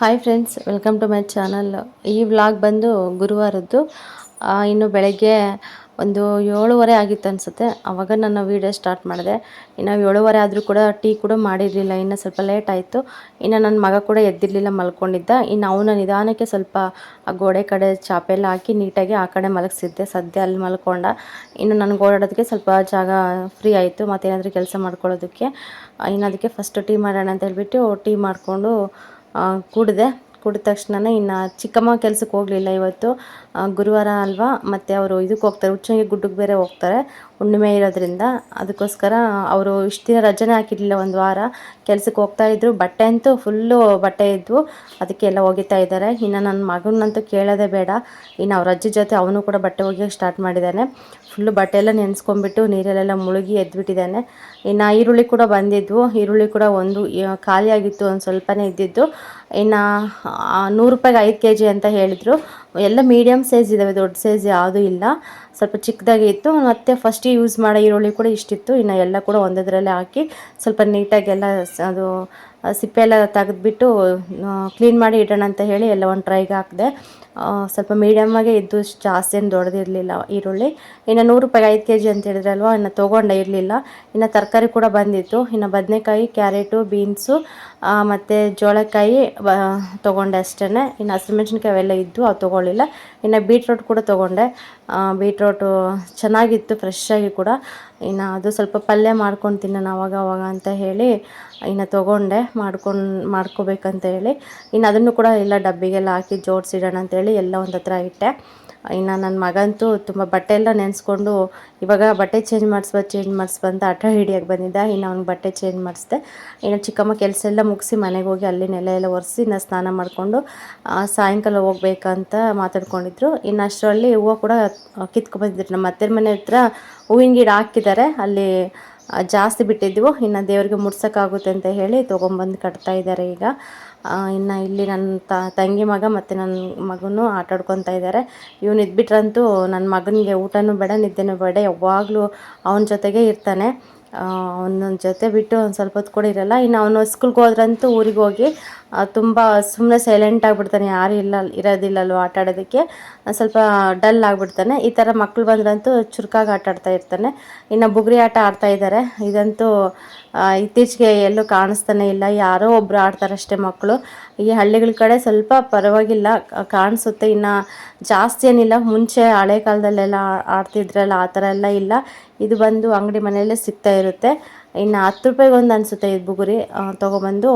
Hi friends welcome to my channel ಈ vlog ಬಂದು ಗುರುವಾರದ್ದು. ಇನ್ನು ಬೆಳಗ್ಗೆ ಒಂದು ಏಳುವರೆ ಆಗಿತ್ತು ಅನಿಸುತ್ತೆ. ಆವಾಗ ನಾನು ವೀಡಿಯೋ ಸ್ಟಾರ್ಟ್ ಮಾಡಿದೆ. ಇನ್ನು ಏಳುವರೆ ಆದರೂ ಕೂಡ ಟೀ ಕೂಡ ಮಾಡಿರಲಿಲ್ಲ. ಇನ್ನು ಸ್ವಲ್ಪ ಲೇಟ್ ಆಯಿತು. ಇನ್ನು ನನ್ನ ಮಗ ಕೂಡ ಎದ್ದಿರಲಿಲ್ಲ, ಮಲ್ಕೊಂಡಿದ್ದ. ಇನ್ನು ಅವನ ನಿಧಾನಕ್ಕೆ ಸ್ವಲ್ಪ ಆ ಗೋಡೆ ಕಡೆ ಚಾಪೆ ಎಲ್ಲ ಹಾಕಿ ನೀಟಾಗಿ ಆ ಕಡೆ ಮಲಗಿಸಿದ್ದೆ. ಸದ್ಯ ಅಲ್ಲಿ ಮಲ್ಕೊಂಡ. ಇನ್ನು ನನಗೆ ಓಡಾಡೋದಕ್ಕೆ ಸ್ವಲ್ಪ ಜಾಗ ಫ್ರೀ ಆಯಿತು. ಮತ್ತೇನಾದರೂ ಕೆಲಸ ಮಾಡ್ಕೊಳ್ಳೋದಕ್ಕೆ. ಇನ್ನು ಅದಕ್ಕೆ ಫಸ್ಟು ಟೀ ಮಾಡೋಣ ಅಂತ ಹೇಳ್ಬಿಟ್ಟು ಟೀ ಮಾಡಿಕೊಂಡು ಕುಡಿದೆ. ಕುಡಿದ ತಕ್ಷಣನೇ ಇನ್ನು ಚಿಕ್ಕಮ್ಮ ಕೆಲಸಕ್ಕೆ ಹೋಗಲಿಲ್ಲ ಇವತ್ತು. ಗುರುವಾರ ಅಲ್ವಾ? ಮತ್ತು ಅವರು ಇದಕ್ಕೆ ಹೋಗ್ತಾರೆ. ಉಚ್ಚಂಗಿ ಗುಡ್ಡಕ್ಕೆ ಬೇರೆ ಹೋಗ್ತಾರೆ ಹುಣ್ಣಿಮೆ ಇರೋದ್ರಿಂದ. ಅದಕ್ಕೋಸ್ಕರ ಅವರು ಇಷ್ಟು ದಿನ ರಜೆನೇ ಹಾಕಿರಲಿಲ್ಲ ಒಂದು ವಾರ. ಕೆಲಸಕ್ಕೆ ಹೋಗ್ತಾ ಇದ್ರು. ಬಟ್ಟೆ ಅಂತೂ ಫುಲ್ಲು ಬಟ್ಟೆ ಇದ್ವು. ಅದಕ್ಕೆ ಎಲ್ಲ ಒಗಿತಾ ಇದ್ದಾರೆ. ಇನ್ನು ನನ್ನ ಮಗನಂತೂ ಕೇಳೋದೇ ಬೇಡ. ಇನ್ನು ಅವ್ರ ಅಜ್ಜಿ ಜೊತೆ ಅವನು ಕೂಡ ಬಟ್ಟೆ ಒಗೆಯೋಕ್ಕೆ ಸ್ಟಾರ್ಟ್ ಮಾಡಿದ್ದಾನೆ. ಫುಲ್ಲು ಬಟ್ಟೆ ಎಲ್ಲ ನೆನೆಸ್ಕೊಂಡ್ಬಿಟ್ಟು ನೀರಲ್ಲೆಲ್ಲ ಮುಳುಗಿ ಎದ್ಬಿಟ್ಟಿದ್ದಾನೆ. ಇನ್ನು ಈರುಳ್ಳಿ ಕೂಡ ಬಂದಿದ್ವು. ಈರುಳ್ಳಿ ಕೂಡ ಒಂದು ಖಾಲಿಯಾಗಿತ್ತು, ಒಂದು ಸ್ವಲ್ಪನೇ ಇದ್ದಿದ್ದು. ಇನ್ನು ನೂರು ರೂಪಾಯಿಗೆ ಐದು ಕೆ ಜಿ ಅಂತ ಹೇಳಿದರು. ಎಲ್ಲ ಮೀಡಿಯಮ್ ಸೈಜ್ ಇದ್ದಾವೆ ದೊಡ್ಡ ಸೈಜ್ ಯಾವುದೂ ಇಲ್ಲ. ಸ್ವಲ್ಪ ಚಿಕ್ಕದಾಗಿ ಇತ್ತು, ಮತ್ತು ಫಸ್ಟ್ ಯೂಸ್ ಮಾಡೋ ಈರುಳ್ಳಿ ಕೂಡ ಇಷ್ಟಿತ್ತು. ಇನ್ನು ಎಲ್ಲ ಕೂಡ ಒಂದದರಲ್ಲೇ ಹಾಕಿ ಸ್ವಲ್ಪ ನೀಟಾಗಿ ಎಲ್ಲ ಅದು ಸಿಪ್ಪೆ ಎಲ್ಲ ತೆಗೆದ್ಬಿಟ್ಟು ಕ್ಲೀನ್ ಮಾಡಿ ಇಡೋಣ ಅಂತ ಹೇಳಿ ಎಲ್ಲ ಒಂದು ಟ್ರೈಗೆ ಹಾಕಿದೆ. ಸ್ವಲ್ಪ ಮೀಡಿಯಮ್ಮಾಗೆ ಇದ್ದು ಜಾಸ್ತಿ ಏನು ದೊಡ್ಡದಿರಲಿಲ್ಲ ಈರುಳ್ಳಿ. ಇನ್ನು ನೂರು ರೂಪಾಯಿ ಐದು ಕೆ ಜಿ ಅಂತ ಹೇಳಿದ್ರಲ್ವ, ಇನ್ನು ತೊಗೊಂಡೆ ಇರಲಿಲ್ಲ. ಇನ್ನು ತರಕಾರಿ ಕೂಡ ಬಂದಿತ್ತು. ಇನ್ನು ಬದನೆಕಾಯಿ, ಕ್ಯಾರೆಟು, ಬೀನ್ಸು ಮತ್ತು ಜೋಳಕಾಯಿ ತೊಗೊಂಡೆ ಅಷ್ಟೇ ಇನ್ನು ಹಸಿಮೆಣ್ಸಿನ್ಕಾಯಿ ಅವೆಲ್ಲ ಇದ್ದು ಅವು ತೊಗೊಳ್ಳಿಲ್ಲ. ಇನ್ನು ಬೀಟ್ರೋಟ್ ಕೂಡ ತೊಗೊಂಡೆ. ಬೀಟ್ರೋಟು ಚೆನ್ನಾಗಿತ್ತು ಫ್ರೆಶ್ ಆಗಿ ಕೂಡ. ಇನ್ನು ಅದು ಸ್ವಲ್ಪ ಪಲ್ಯ ಮಾಡ್ಕೊಂಡು ತಿನ್ನೋಣ ಅವಾಗ ಅವಾಗ ಅಂತ ಹೇಳಿ ಇನ್ನು ತೊಗೊಂಡೆ. ಮಾಡ್ಕೊಂಡು, ಮಾಡ್ಕೋಬೇಕಂತ ಹೇಳಿ. ಇನ್ನು ಅದನ್ನು ಕೂಡ ಎಲ್ಲ ಡಬ್ಬಿಗೆಲ್ಲ ಹಾಕಿ ಜೋಡಿಸಿಡೋಣ ಅಂತೇಳಿ ಎಲ್ಲ ಒಂದು ಹತ್ರ ಇಟ್ಟೆ. ಇನ್ನು ನನ್ನ ಮಗಂತೂ ತುಂಬ ಬಟ್ಟೆ ಎಲ್ಲ ನೆನೆಸ್ಕೊಂಡು ಇವಾಗ ಬಟ್ಟೆ ಚೇಂಜ್ ಮಾಡಿಸ್ಬ ಚೇಂಜ್ ಮಾಡಿಸ್ಬ ಅಂತ ಹಠ ಹಿಡಿಯೋಕ್ಕೆ ಬಂದಿದ್ದ. ಇನ್ನು ಅವ್ನಿಗೆ ಬಟ್ಟೆ ಚೇಂಜ್ ಮಾಡಿಸ್ದೆ. ಇನ್ನು ಚಿಕ್ಕಮ್ಮ ಕೆಲಸ ಎಲ್ಲ ಮುಗಿಸಿ ಮನೆಗೆ ಹೋಗಿ ಅಲ್ಲಿ ನೆಲ ಎಲ್ಲ ಒರೆಸಿ ಇನ್ನು ಸ್ನಾನ ಮಾಡಿಕೊಂಡು ಸಾಯಂಕಾಲ ಹೋಗ್ಬೇಕಂತ ಮಾತಾಡ್ಕೊಂಡಿದ್ರು. ಇನ್ನು ಅಷ್ಟರಲ್ಲಿ ಹೂವು ಕೂಡ ಕಿತ್ಕೊಬಂದಿದ್ರು ನಮ್ಮ ಅತ್ತೆ ಮನೆ ಹತ್ರ ಹೂವಿನ ಗಿಡ ಹಾಕಿದ್ದಾರೆ. ಅಲ್ಲಿ ಜಾಸ್ತಿ ಬಿಟ್ಟಿದ್ವು. ಇನ್ನು ದೇವರಿಗೆ ಮುಡ್ಸೋಕ್ಕಾಗುತ್ತೆ ಅಂತ ಹೇಳಿ ತೊಗೊಂಬಂದು ಕಟ್ತಾ ಇದ್ದಾರೆ ಈಗ. ಇನ್ನು ಇಲ್ಲಿ ನನ್ನ ತ, ತಂಗಿ ಮಗ ಮತ್ತು ನನ್ನ ಮಗನೂ ಆಟ ಆಡ್ಕೊತಾ ಇದ್ದಾರೆ ಇವ್ನು ಇದ್ಬಿಟ್ರಂತೂ ನನ್ನ ಮಗನಿಗೆ ಊಟನೂ ಬೇಡ, ನಿದ್ದೆನೂ ಬೇಡ, ಯಾವಾಗಲೂ ಅವನ ಜೊತೆಗೆ ಇರ್ತಾನೆ. ಅವನ ಜೊತೆ ಬಿಟ್ಟು ಒಂದು ಸ್ವಲ್ಪ ಹೊತ್ತು ಕೂಡ ಇರಲ್ಲ. ಇನ್ನು ಅವನು ಸ್ಕೂಲ್ಗೆ ಹೋದ್ರಂತೂ ಊರಿಗೆ ಹೋಗಿ ತುಂಬ ಸುಮ್ಮನೆ ಸೈಲೆಂಟ್ ಆಗಿಬಿಡ್ತಾನೆ. ಯಾರು ಇಲ್ಲ, ಇರೋದಿಲ್ಲಲ್ವ ಆಟ ಆಡೋದಕ್ಕೆ. ಸ್ವಲ್ಪ ಡಲ್ ಆಗಿಬಿಡ್ತಾನೆ. ಈ ಥರ ಮಕ್ಕಳು ಬಂದ್ರಂತೂ ಚುರುಕಾಗಿ ಆಟ ಆಡ್ತಾ ಇರ್ತಾನೆ. ಇನ್ನು ಬುಗುರಿ ಆಟ ಆಡ್ತಾ ಇದ್ದಾರೆ ಇದಂತೂ ಇತ್ತೀಚೆಗೆ ಎಲ್ಲೂ ಕಾಣಿಸ್ತಾನೆ ಇಲ್ಲ. ಯಾರೋ ಒಬ್ಬರು ಆಡ್ತಾರಷ್ಟೇ ಮಕ್ಕಳು ಈ ಹಳ್ಳಿಗಳ ಕಡೆ ಸ್ವಲ್ಪ ಪರವಾಗಿಲ್ಲ. ಕಾಣಿಸುತ್ತೆ. ಇನ್ನು ಜಾಸ್ತಿ ಏನಿಲ್ಲ. ಮುಂಚೆ ಹಳೆ ಕಾಲದಲ್ಲೆಲ್ಲ ಆಡ್ತಿದ್ರಲ್ಲ, ಆ ಥರ ಎಲ್ಲ ಇಲ್ಲ. ಇದು ಬಂದು ಅಂಗಡಿ ಮನೆಯಲ್ಲೇ ಸಿಗ್ತಾ ಇರುತ್ತೆ. ಇನ್ನು ಹತ್ತು ರೂಪಾಯಿಗೆ ಒಂದು ಅನಿಸುತ್ತೆ ಇದು ಬುಗುರಿ. ತೊಗೊಬಂದು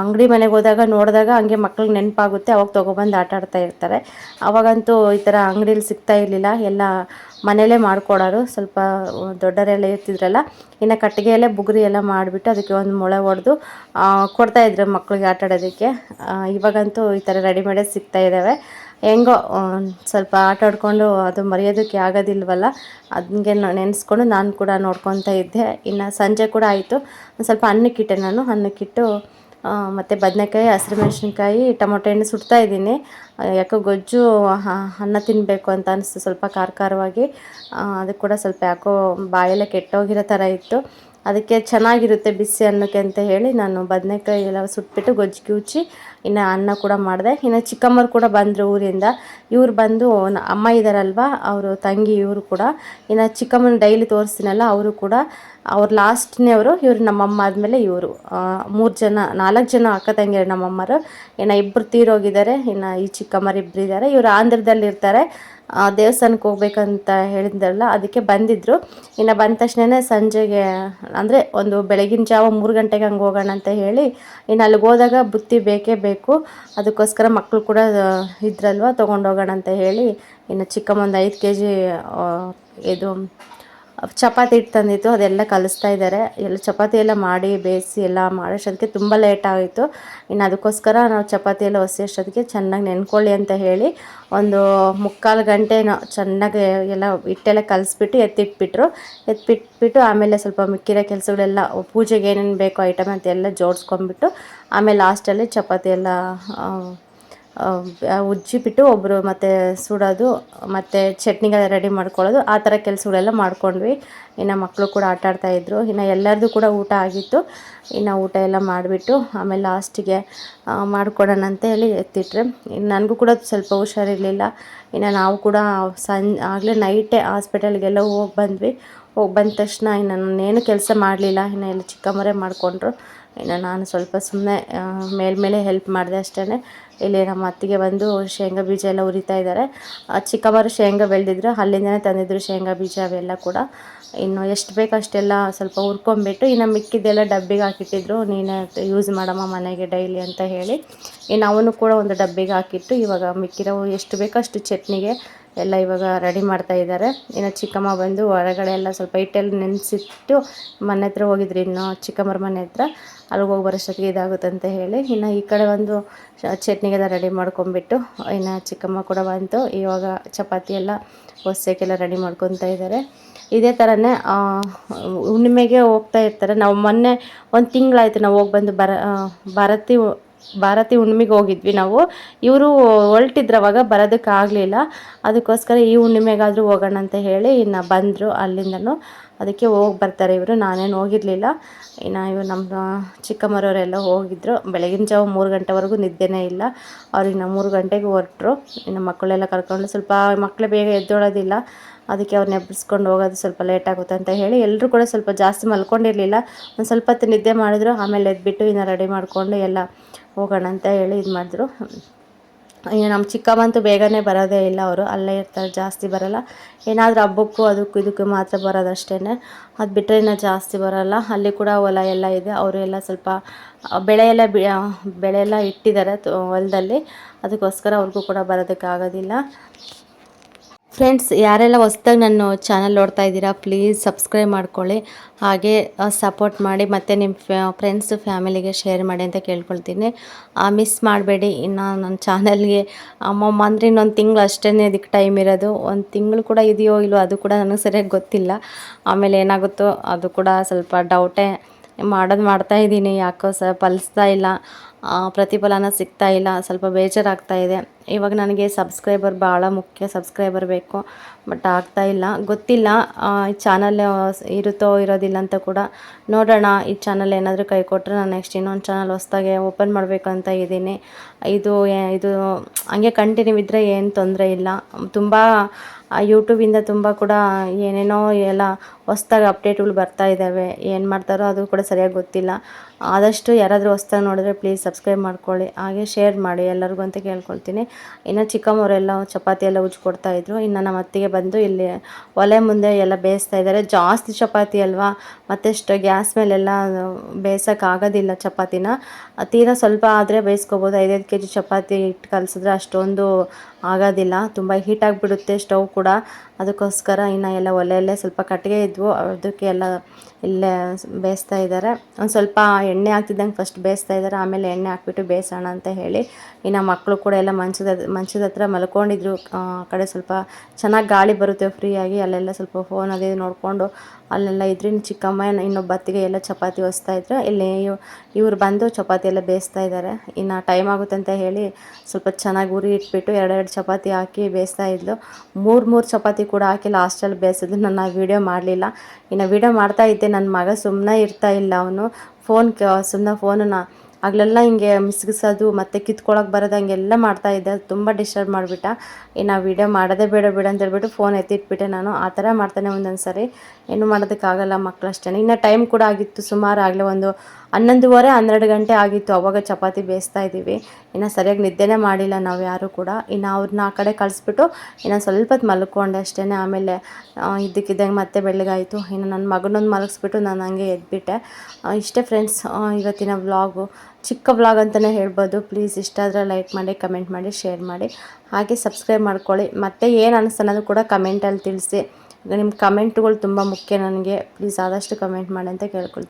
ಅಂಗಡಿ ಮನೆಗೆ ಹೋದಾಗ ನೋಡಿದಾಗ ಹಂಗೆ ಮಕ್ಳಿಗೆ ನೆನಪಾಗುತ್ತೆ. ಅವಾಗ ತೊಗೊಬಂದು ಆಟ ಆಡ್ತಾ ಇರ್ತಾರೆ. ಅವಾಗಂತೂ ಈ ಥರ ಅಂಗಡೀಲಿ ಸಿಗ್ತಾ ಇರಲಿಲ್ಲ. ಎಲ್ಲ ಮನೆಯಲ್ಲೇ ಮಾಡಿಕೊಡೋರು. ಸ್ವಲ್ಪ ದೊಡ್ಡವರೆಲ್ಲ ಇರ್ತಿದ್ರಲ್ಲ. ಇನ್ನು ಕಟ್ಟಿಗೆಯಲ್ಲೇ ಬುಗುರಿ ಎಲ್ಲ ಮಾಡಿಬಿಟ್ಟು ಅದಕ್ಕೆ ಒಂದು ಮೊಳೆ ಹೊಡೆದು ಕೊಡ್ತಾಯಿದ್ರು ಮಕ್ಳಿಗೆ ಆಟ ಆಡೋದಕ್ಕೆ. ಇವಾಗಂತೂ ಈ ಥರ ರೆಡಿಮೇಡೇ ಸಿಗ್ತಾ ಇದ್ದಾವೆ. ಹೆಂಗೋ ಸ್ವಲ್ಪ ಆಟ ಆಡ್ಕೊಂಡು ಅದು ಮರೆಯೋದಕ್ಕೆ ಆಗೋದಿಲ್ವಲ್ಲ ಅದಕ್ಕೆ ನೆನೆಸ್ಕೊಂಡು ನಾನು ಕೂಡ ನೋಡ್ಕೊತಾ ಇದ್ದೆ. ಇನ್ನು ಸಂಜೆ ಕೂಡ ಆಯಿತು. ಒಂದು ಸ್ವಲ್ಪ ಅನ್ನಕ್ಕಿಟ್ಟೆ ನಾನು. ಅನ್ನಕ್ಕಿಟ್ಟು ಮತ್ತು ಬದನೆಕಾಯಿ, ಹಸಿರು ಮೆಣಸಿನ್ಕಾಯಿ, ಟೊಮೊಟೊ ಹಣ್ಣು ಸುಡ್ತಾ ಇದ್ದೀನಿ. ಯಾಕೋ ಗೊಜ್ಜು ಅನ್ನ ತಿನ್ನಬೇಕು ಅಂತ ಅನಿಸ್ತು ಸ್ವಲ್ಪ ಖಾರ ಖಾರವಾಗಿ. ಅದಕ್ಕೆ ಕೂಡ ಸ್ವಲ್ಪ ಯಾಕೋ ಬಾಯೆಲ್ಲ ಕೆಟ್ಟೋಗಿರೋ ಥರ ಇತ್ತು. ಅದಕ್ಕೆ ಚೆನ್ನಾಗಿರುತ್ತೆ ಬಿಸಿ ಅನ್ನಕ್ಕೆ ಅಂತ ಹೇಳಿ ನಾನು ಬದನೆಕಾಯಿ ಎಲ್ಲ ಸುಟ್ಬಿಟ್ಟು ಗೊಜ್ಜು ಕಿವುಚಿ ಇನ್ನು ಅನ್ನ ಕೂಡ ಮಾಡಿದೆ. ಇನ್ನು ಚಿಕ್ಕಮ್ಮರು ಕೂಡ ಬಂದರು ಊರಿಂದ. ಇವ್ರು ಬಂದು ಅಮ್ಮ ಇದ್ದಾರಲ್ವ ಅವರು ತಂಗಿ ಇವರು ಕೂಡ. ಇನ್ನು ಚಿಕ್ಕಮ್ಮನ ಡೈಲಿ ತೋರಿಸ್ತೀನಲ್ಲ ಅವರು ಕೂಡ ಅವ್ರು ಲಾಸ್ಟ್ನೇ ಅವರು ಇವರು ನಮ್ಮಮ್ಮ ಆದಮೇಲೆ ಇವರು. ಮೂರು ಜನ ನಾಲ್ಕು ಜನ ಅಕ್ಕ ತಂಗಿಯರು ನಮ್ಮಮ್ಮರು. ಇನ್ನು ಇಬ್ಬರು ತೀರೋಗಿದ್ದಾರೆ. ಇನ್ನು ಈ ಚಿಕ್ಕಮ್ಮರು ಇಬ್ಬರು ಇದ್ದಾರೆ. ಇವರು ಆಂಧ್ರದಲ್ಲಿ ಇರ್ತಾರೆ ಆ, ದೇವಸ್ಥಾನಕ್ಕೆ ಹೋಗ್ಬೇಕಂತ ಹೇಳಿದ್ರಲ್ಲ ಅದಕ್ಕೆ ಬಂದಿದ್ದರು ಇನ್ನು ಬಂದ ತಕ್ಷಣ ಸಂಜೆಗೆ, ಅಂದರೆ ಒಂದು ಬೆಳಗಿನ ಜಾವ ಮೂರು ಗಂಟೆಗೆ ಹಂಗೆ ಹೋಗೋಣ ಅಂತ ಹೇಳಿ, ಇನ್ನು ಅಲ್ಲಿಗೆ ಹೋದಾಗ ಬುತ್ತಿ ಬೇಕೇ ಬೇಕು. ಅದಕ್ಕೋಸ್ಕರ ಮಕ್ಕಳು ಕೂಡ ಇದ್ರಲ್ವ ತೊಗೊಂಡೋಗೋಣ ಅಂತ ಹೇಳಿ, ಇನ್ನು ಚಿಕ್ಕಮ್ಮ ಒಂದು ಐದು ಕೆ ಜಿ ಇದು ಚಪಾತಿ ಹಿಟ್ಟು ತಂದಿತ್ತು, ಅದೆಲ್ಲ ಕಲಿಸ್ತಾ ಇದ್ದಾರೆ. ಎಲ್ಲ ಚಪಾತಿ ಎಲ್ಲ ಮಾಡಿ, ಬೇಯಿಸಿ ಎಲ್ಲ ಮಾಡೋಷ್ಟೊತ್ತಿಗೆ ತುಂಬ ಲೇಟ್ ಆಯಿತು ಇನ್ನು ಅದಕ್ಕೋಸ್ಕರ ನಾವು ಚಪಾತಿ ಎಲ್ಲ ಒಸಿ ಅಷ್ಟೊತ್ತಿಗೆ ಚೆನ್ನಾಗಿ ನೆನ್ಕೊಳ್ಳಿ ಅಂತ ಹೇಳಿ ಒಂದು ಮುಕ್ಕಾಲು ಗಂಟೆನೋ ಚೆನ್ನಾಗಿ ಎಲ್ಲ ಹಿಟ್ಟೆಲ್ಲ ಕಲಿಸ್ಬಿಟ್ಟು ಎತ್ತಿಟ್ಬಿಟ್ರು. ಎತ್ತಿಟ್ಬಿಟ್ಟು ಆಮೇಲೆ ಸ್ವಲ್ಪ ಮಿಕ್ಕಿರೋ ಕೆಲಸಗಳೆಲ್ಲ, ಪೂಜೆಗೆ ಏನೇನು ಬೇಕೋ ಐಟಮ್ ಅಂತೆಲ್ಲ ಜೋಡಿಸ್ಕೊಂಡ್ಬಿಟ್ಟು ಆಮೇಲೆ ಲಾಸ್ಟಲ್ಲಿ ಚಪಾತಿ ಎಲ್ಲ ಉಜ್ಜಿಬಿಟ್ಟು ಒಬ್ಬರು ಮತ್ತು ಸುಡೋದು, ಮತ್ತು ಚಟ್ನಿಗಳ ರೆಡಿ ಮಾಡ್ಕೊಳ್ಳೋದು. ಆ ಥರ ಕೆಲಸಗಳೆಲ್ಲ ಮಾಡ್ಕೊಂಡ್ವಿ. ಇನ್ನು ಮಕ್ಕಳು ಕೂಡ ಆಟ ಆಡ್ತಾಯಿದ್ರು ಇನ್ನು ಎಲ್ಲರದ್ದು ಕೂಡ ಊಟ ಆಗಿತ್ತು. ಇನ್ನು ಊಟ ಎಲ್ಲ ಮಾಡಿಬಿಟ್ಟು ಆಮೇಲೆ ಲಾಸ್ಟಿಗೆ ಮಾಡ್ಕೊಡೋಣ ಅಂತ ಹೇಳಿ ಎತ್ತಿಟ್ರೆ. ಇನ್ನು ನನಗೂ ಕೂಡ ಸ್ವಲ್ಪ ಹುಷಾರಿರಲಿಲ್ಲ. ಇನ್ನು ನಾವು ಕೂಡ ಸಂ ಆಗಲೇ ನೈಟೇ ಹಾಸ್ಪಿಟಲ್ಗೆಲ್ಲ ಹೋಗಿ ಬಂದ್ವಿ. ಹೋಗಿ ಬಂದ ತಕ್ಷಣ ಇನ್ನು ನಾನೇನು ಕೆಲಸ ಮಾಡಲಿಲ್ಲ. ಇನ್ನು ಎಲ್ಲ ಚಿಕ್ಕಮ್ಮರೇ ಮಾಡಿಕೊಂಡ್ರು. ಇನ್ನು ನಾನು ಸ್ವಲ್ಪ ಸುಮ್ಮನೆ ಮೇಲ್ಮೇಲೆ ಹೆಲ್ಪ್ ಮಾಡಿದೆ ಅಷ್ಟೇ ಇಲ್ಲಿ ನಮ್ಮ ಅತ್ತಿಗೆ ಬಂದು ಶೇಂಗಾ ಬೀಜ ಎಲ್ಲ ಉರಿತಾ ಇದ್ದಾರೆ. ಚಿಕ್ಕವರು ಶೇಂಗಾ ಬೆಳೆದಿದ್ರು, ಅಲ್ಲಿಂದನೇ ತಂದಿದ್ರು ಶೇಂಗಾ ಬೀಜ ಅವೆಲ್ಲ ಕೂಡ. ಇನ್ನು ಎಷ್ಟು ಬೇಕು ಅಷ್ಟೆಲ್ಲ ಸ್ವಲ್ಪ ಹುರ್ಕೊಂಬಿಟ್ಟು ಇನ್ನು ಮಿಕ್ಕಿದ್ದೆಲ್ಲ ಡಬ್ಬಿಗೆ ಹಾಕಿಟ್ಟಿದ್ರು. ನೀನು ಯೂಸ್ ಮಾಡಮ್ಮ ಮನೆಗೆ ಡೈಲಿ ಅಂತ ಹೇಳಿ. ಇನ್ನು ಅವನು ಕೂಡ ಒಂದು ಡಬ್ಬಿಗೆ ಹಾಕಿಟ್ಟು ಇವಾಗ ಮಿಕ್ಕಿರೋ ಎಷ್ಟು ಬೇಕೋ ಅಷ್ಟು ಚಟ್ನಿಗೆ ಎಲ್ಲ ಇವಾಗ ರೆಡಿ ಮಾಡ್ತಾ ಇದ್ದಾರೆ. ಇನ್ನು ಚಿಕ್ಕಮ್ಮ ಬಂದು ಹೊರಗಡೆ ಎಲ್ಲ ಸ್ವಲ್ಪ ಹಿಟ್ಟೆಲ್ಲ ನೆನೆಸಿಟ್ಟು ಮನೆ ಹತ್ರ ಹೋಗಿದ್ರು ಇನ್ನು ಚಿಕ್ಕಮ್ಮರ ಮನೆ ಹತ್ರ. ಅಲ್ಲಿಗೆ ಹೋಗಿ ಬರೋಷ್ಟೊತ್ತಿಗೆ ಇದಾಗುತ್ತೆ ಅಂತ ಹೇಳಿ. ಇನ್ನು ಈ ಕಡೆ ಒಂದು ಚಟ್ನಿಗೆಲ್ಲ ರೆಡಿ ಮಾಡ್ಕೊಂಬಿಟ್ಟು ಇನ್ನು ಚಿಕ್ಕಮ್ಮ ಕೂಡ ಬಂತು. ಇವಾಗ ಚಪಾತಿ ಎಲ್ಲ ಹೊಸಕ್ಕೆಲ್ಲ ರೆಡಿ ಮಾಡ್ಕೊತಾ ಇದ್ದಾರೆ. ಇದೇ ಥರನೇ ಹುಣ್ಣಿಮೆಗೆ ಹೋಗ್ತಾ ಇರ್ತಾರೆ. ನಾವು ಮೊನ್ನೆ ಒಂದು ತಿಂಗಳಾಯಿತು ನಾವು ಹೋಗಿ ಬಂದು ಬರ ಭಾರತಿ ಭಾರತಿ ಹುಣ್ಣಿಮೆಗೆ ಹೋಗಿದ್ವಿ ನಾವು. ಇವರು ಹೊರಟಿದ್ರು ಅವಾಗ ಬರೋದಕ್ಕಾಗಲಿಲ್ಲ. ಅದಕ್ಕೋಸ್ಕರ ಈ ಹುಣ್ಣಿಮೆಗಾದರೂ ಹೋಗೋಣ ಅಂತ ಹೇಳಿ ಇನ್ನು ಬಂದರು ಅಲ್ಲಿಂದನೂ. ಅದಕ್ಕೆ ಹೋಗಿ ಬರ್ತಾರೆ ಇವರು. ನಾನೇನು ಹೋಗಿರಲಿಲ್ಲ. ಇನ್ನು ಇವರು ನಮ್ಮ ಚಿಕ್ಕಮ್ಮರವರೆಲ್ಲ ಹೋಗಿದ್ರು. ಬೆಳಗಿನ ಜಾವ ಮೂರು ಗಂಟೆವರೆಗೂ ನಿದ್ದೆನೇ ಇಲ್ಲ. ಅವ್ರಿಗೆ ನಾವು ಮೂರು ಗಂಟೆಗೆ ಹೊರಟ್ರು. ಇನ್ನು ಮಕ್ಕಳೆಲ್ಲ ಕರ್ಕೊಂಡು ಸ್ವಲ್ಪ ಮಕ್ಕಳು ಬೇಗ ಎದ್ದೋಳೋದಿಲ್ಲ. ಅದಕ್ಕೆ ಅವ್ರನ್ನ ಎಬ್ಬಿಸ್ಕೊಂಡು ಹೋಗೋದು ಸ್ವಲ್ಪ ಲೇಟ್ ಆಗುತ್ತೆ ಅಂತ ಹೇಳಿ ಎಲ್ಲರೂ ಕೂಡ ಸ್ವಲ್ಪ ಜಾಸ್ತಿ ಮಲ್ಕೊಂಡಿರಲಿಲ್ಲ. ಒಂದು ಸ್ವಲ್ಪ ಹೊತ್ತು ನಿದ್ದೆ ಮಾಡಿದ್ರು. ಆಮೇಲೆ ಎದ್ಬಿಟ್ಟು ಇನ್ನು ರೆಡಿ ಮಾಡಿಕೊಂಡು ಎಲ್ಲ ಹೋಗೋಣ ಅಂತ ಹೇಳಿ ಇದು ಮಾಡಿದ್ರು. ನಮ್ಮ ಚಿಕ್ಕಮ್ಮಂತೂ ಬೇಗನೆ ಬರೋದೇ ಇಲ್ಲ ಅವರು, ಅಲ್ಲೇ ಇರ್ತಾರೆ, ಜಾಸ್ತಿ ಬರಲ್ಲ. ಏನಾದರೂ ಹಬ್ಬಕ್ಕೂ ಅದಕ್ಕೂ ಇದಕ್ಕೆ ಮಾತ್ರ ಬರೋದಷ್ಟೇ ಅದು ಬಿಟ್ಟರೆ ಇನ್ನೂ ಜಾಸ್ತಿ ಬರೋಲ್ಲ. ಅಲ್ಲಿ ಕೂಡ ಹೊಲ ಎಲ್ಲ ಇದೆ, ಅವರು ಎಲ್ಲ ಸ್ವಲ್ಪ ಬೆಳೆ ಎಲ್ಲ ಬೆಳೆ ಎಲ್ಲ ಇಟ್ಟಿದ್ದಾರೆ ಹೊಲದಲ್ಲಿ. ಅದಕ್ಕೋಸ್ಕರ ಅವ್ರಿಗೂ ಕೂಡ ಬರೋದಕ್ಕಾಗೋದಿಲ್ಲ ಫ್ರೆಂಡ್ಸ್ ಯಾರೆಲ್ಲ ಹೊಸ್ದಾಗಿ ನಾನು ಚಾನಲ್ ನೋಡ್ತಾ ಇದ್ದೀರಾ ಪ್ಲೀಸ್ ಸಬ್ಸ್ಕ್ರೈಬ್ ಮಾಡ್ಕೊಳ್ಳಿ. ಹಾಗೆ ಸಪೋರ್ಟ್ ಮಾಡಿ, ಮತ್ತು ನಿಮ್ಮ ಫ್ರೆಂಡ್ಸ್ ಫ್ಯಾಮಿಲಿಗೆ ಶೇರ್ ಮಾಡಿ ಅಂತ ಕೇಳ್ಕೊಳ್ತೀನಿ. ಮಿಸ್ ಮಾಡಬೇಡಿ. ಇನ್ನು ನನ್ನ ಚಾನಲ್ಗೆ ಅಮ್ಮಮ್ಮ ಅಂದರೆ ಇನ್ನೊಂದು ತಿಂಗಳು ಅಷ್ಟೇ ಅದಕ್ಕೆ ಟೈಮ್ ಇರೋದು. ಒಂದು ತಿಂಗಳು ಕೂಡ ಇದೆಯೋ ಇಲ್ಲೋ ಅದು ಕೂಡ ನನಗೆ ಸರಿಯಾಗಿ ಗೊತ್ತಿಲ್ಲ. ಆಮೇಲೆ ಏನಾಗುತ್ತೋ ಅದು ಕೂಡ ಸ್ವಲ್ಪ ಡೌಟೇ ಮಾಡೋದು ಮಾಡ್ತಾ ಇದ್ದೀನಿ. ಯಾಕೋ ಸ ಫಲಿಸ್ತಾ ಇಲ್ಲ. ಪ್ರತಿಫಲನ ಸಿಗ್ತಾ ಇಲ್ಲ, ಸ್ವಲ್ಪ ಬೇಜಾರಾಗ್ತಾ ಇದೆ. ಇವಾಗ ನನಗೆ ಸಬ್ಸ್ಕ್ರೈಬರ್ ಭಾಳ ಮುಖ್ಯ ಸಬ್ಸ್ಕ್ರೈಬರ್ ಬೇಕು ಬಟ್ ಆಗ್ತಾ ಇಲ್ಲ. ಗೊತ್ತಿಲ್ಲ ಈ ಚಾನಲ್ ಇರುತ್ತೋ, ಇರೋದಿಲ್ಲ ಅಂತ ಕೂಡ ನೋಡೋಣ. ಈ ಚಾನಲ್ ಏನಾದರೂ ಕೈ ಕೊಟ್ಟರೆ ನಾನು ನೆಕ್ಸ್ಟ್ ಇನ್ನೊಂದು ಚಾನಲ್ ಹೊಸ್ದಾಗೆ ಓಪನ್ ಮಾಡಬೇಕು ಅಂತ ಇದ್ದೀನಿ. ಇದು ಇದು, ಹಂಗೆ ಕಂಟಿನ್ಯೂ ಇದ್ದರೆ ಏನು ತೊಂದರೆ ಇಲ್ಲ. ತುಂಬ ಯೂಟ್ಯೂಬಿಂದ ತುಂಬ ಕೂಡ ಏನೇನೋ ಎಲ್ಲ ಹೊಸ್ದಾಗಿ ಅಪ್ಡೇಟ್ಗಳು ಬರ್ತಾ ಇದ್ದಾವೆ ಏನು ಮಾಡ್ತಾರೋ ಅದು ಕೂಡ ಸರಿಯಾಗಿ ಗೊತ್ತಿಲ್ಲ. ಆದಷ್ಟು ಯಾರಾದರೂ ಹೊಸ್ದಾಗಿ ನೋಡಿದ್ರೆ ಪ್ಲೀಸ್ ಸಬ್ಸ್ಕ್ರೈಬ್ ಮಾಡ್ಕೊಳ್ಳಿ. ಹಾಗೆ ಶೇರ್ ಮಾಡಿ. ಎಲ್ಲರಿಗೂ ಅಂತ ಕೇಳ್ಕೊಳ್ತೀನಿ. ಇನ್ನು ಚಿಕ್ಕಮ್ಮವರೆಲ್ಲ ಚಪಾತಿ ಎಲ್ಲ ಉಜ್ಕೊಡ್ತಾ ಇದ್ರು. ಇನ್ನು ನಮ್ಮ ಅತ್ತಿಗೆ ಬಂದು ಇಲ್ಲಿ ಒಲೆ ಮುಂದೆ ಎಲ್ಲ ಬೇಯಿಸ್ತಾ ಇದ್ದಾರೆ ಜಾಸ್ತಿ ಚಪಾತಿ ಅಲ್ವಾ? ಮತ್ತೆಷ್ಟು ಗ್ಯಾಸ್ ಮೇಲೆಲ್ಲ ಬೇಯಿಸೋಕ್ಕಾಗೋದಿಲ್ಲ ಚಪಾತಿನ. ತೀರಾ ಸ್ವಲ್ಪ ಆದರೆ ಬೇಯಿಸ್ಕೋಬೋದು. ಐದೈದು ಕೆ ಜಿ ಚಪಾತಿ ಇಟ್ಟು ಕಲಿಸಿದ್ರೆ ಅಷ್ಟೊಂದು ಆಗೋದಿಲ್ಲ. ತುಂಬ ಹೀಟಾಗಿಬಿಡುತ್ತೆ ಸ್ಟವ್ ಕೂಡ. ಅದಕ್ಕೋಸ್ಕರ ಇನ್ನು ಎಲ್ಲ ಒಲೆಯಲ್ಲೇ ಸ್ವಲ್ಪ ಕಟ್ಟಿಗೆ ಇದ್ವು. ಅದಕ್ಕೆ ಎಲ್ಲ ಇಲ್ಲೇ ಬೇಯಿಸ್ತಾ ಇದ್ದಾರೆ. ಒಂದು ಸ್ವಲ್ಪ ಎಣ್ಣೆ ಹಾಕ್ತಿದ್ದಂಗೆ ಫಸ್ಟ್ ಬೇಯಿಸ್ತಾ ಇದ್ದಾರೆ. ಆಮೇಲೆ ಎಣ್ಣೆ ಹಾಕ್ಬಿಟ್ಟು ಬೇಯಿಸೋಣ ಅಂತ ಹೇಳಿ. ಇನ್ನು ಮಕ್ಕಳು ಕೂಡ ಎಲ್ಲ ಮಂಚದ ಮಂಚದ ಹತ್ರ ಮಲ್ಕೊಂಡಿದ್ರು. ಕಡೆ ಸ್ವಲ್ಪ ಚೆನ್ನಾಗಿ ಗಾಳಿ ಬರುತ್ತೆ ಫ್ರೀಯಾಗಿ ಅಲ್ಲೆಲ್ಲ ಸ್ವಲ್ಪ ಫೋನ್ ಅದೇ ನೋಡಿಕೊಂಡು ಅಲ್ಲೆಲ್ಲ ಇದ್ರೆ ಚಿಕ್ಕಮ್ಮ ಇನ್ನೊಬ್ಬ ಬತ್ತಿಗೆ ಎಲ್ಲ ಚಪಾತಿ ಹೊಸ್ತಾ ಇದ್ರು ಇಲ್ಲಿ ಇವ್ರು ಬಂದು ಚಪಾತಿ ಎಲ್ಲ ಬೇಯಿಸ್ತಾ ಇದ್ದಾರೆ. ಇನ್ನು ಟೈಮ್ ಆಗುತ್ತೆ ಅಂತ ಹೇಳಿ ಸ್ವಲ್ಪ ಚೆನ್ನಾಗಿ ಉರಿ ಇಟ್ಬಿಟ್ಟು ಎರಡೆರಡು ಚಪಾತಿ ಹಾಕಿ ಬೇಯಿಸ್ತಾ ಇದ್ಲು. ಮೂರು ಮೂರು ಚಪಾತಿ ಕೂಡ ಹಾಕಿ ಲಾಸ್ಟಲ್ಲಿ ಬೇಯಿಸಿದ್ರು ನಾನು ವೀಡಿಯೋ ಮಾಡಲಿಲ್ಲ. ಇನ್ನು ವೀಡಿಯೋ ಮಾಡ್ತಾ ಇದ್ದೆ. ನನ್ನ ಮಗ ಸುಮ್ಮನೆ ಇರ್ತಾ ಇಲ್ಲ ಅವನು. ಫೋನ್ ಸುಮ್ಮನೆ ಫೋನನ್ನ. ಆಗಲೆಲ್ಲ ಹಿಂಗೆ ಮಿಸ್ಗಿಸೋದು, ಮತ್ತು ಕಿತ್ಕೊಳಕ್ಕೆ ಬರೋದು, ಹಂಗೆಲ್ಲ ಮಾಡ್ತಾ ಇದ್ದೆ. ತುಂಬ ಡಿಸ್ಟರ್ಬ್ ಮಾಡಿಬಿಟ್ಟ. ಇನ್ನು ವೀಡಿಯೋ ಮಾಡೋದೇ ಬೇಡ ಬೇಡ ಅಂತ ಹೇಳ್ಬಿಟ್ಟು ಫೋನ್ ಎತ್ತಿಟ್ಬಿಟ್ಟೆ ನಾನು. ಆ ಥರ ಮಾಡ್ತಾನೆ ಒಂದೊಂದು ಸರಿ ಏನು ಮಾಡೋದಕ್ಕಾಗಲ್ಲ ಮಕ್ಕಳು ಅಷ್ಟೇ. ಇನ್ನು ಟೈಮ್ ಕೂಡ ಆಗಿತ್ತು. ಸುಮಾರು ಆಗಲೇ ಒಂದು ಹನ್ನೊಂದುವರೆ ಹನ್ನೆರಡು ಗಂಟೆ ಆಗಿತ್ತು. ಅವಾಗ ಚಪಾತಿ ಬೇಯಿಸ್ತಾ ಇದ್ದೀವಿ. ಇನ್ನು ಸರಿಯಾಗಿ ನಿದ್ದೆನೇ ಮಾಡಿಲ್ಲ ನಾವು ಯಾರೂ ಕೂಡ. ಇನ್ನು ಅವ್ರನ್ನ ಆ ಕಡೆ ಕಳಿಸ್ಬಿಟ್ಟು ಇನ್ನು ಸ್ವಲ್ಪ ಹೊತ್ತು ಮಲ್ಕೊಂಡೆ ಅಷ್ಟೇ ಆಮೇಲೆ ಇದ್ದಕ್ಕಿದ್ದಂಗೆ ಮತ್ತೆ ಬೆಳಗಾಯಿತು ಇನ್ನು ನನ್ನ ಮಗನೊಂದು ಮಲಗಿಸ್ಬಿಟ್ಟು ನಾನು ಹಂಗೆ ಎದ್ಬಿಟ್ಟೆ. ಇಷ್ಟೇ ಫ್ರೆಂಡ್ಸ್ ಇವತ್ತಿನ ವ್ಲಾಗು. ಚಿಕ್ಕ ವ್ಲಾಗ್ ಅಂತಲೇ ಹೇಳ್ಬೋದು. ಪ್ಲೀಸ್ ಇಷ್ಟ ಆದರೆ ಲೈಕ್ ಮಾಡಿ, ಕಮೆಂಟ್ ಮಾಡಿ, ಶೇರ್ ಮಾಡಿ. ಹಾಗೆ ಸಬ್ಸ್ಕ್ರೈಬ್ ಮಾಡ್ಕೊಳ್ಳಿ. ಮತ್ತು ಏನು ಅನ್ನಿಸ್ತನ್ನೋದು ಕೂಡ ಕಮೆಂಟಲ್ಲಿ ತಿಳಿಸಿ. ನಿಮ್ಮ ಕಮೆಂಟ್ಗಳು ತುಂಬ ಮುಖ್ಯ ನನಗೆ. ಪ್ಲೀಸ್ ಆದಷ್ಟು ಕಮೆಂಟ್ ಮಾಡಿ ಅಂತ ಕೇಳ್ಕೊಳ್ತೀನಿ.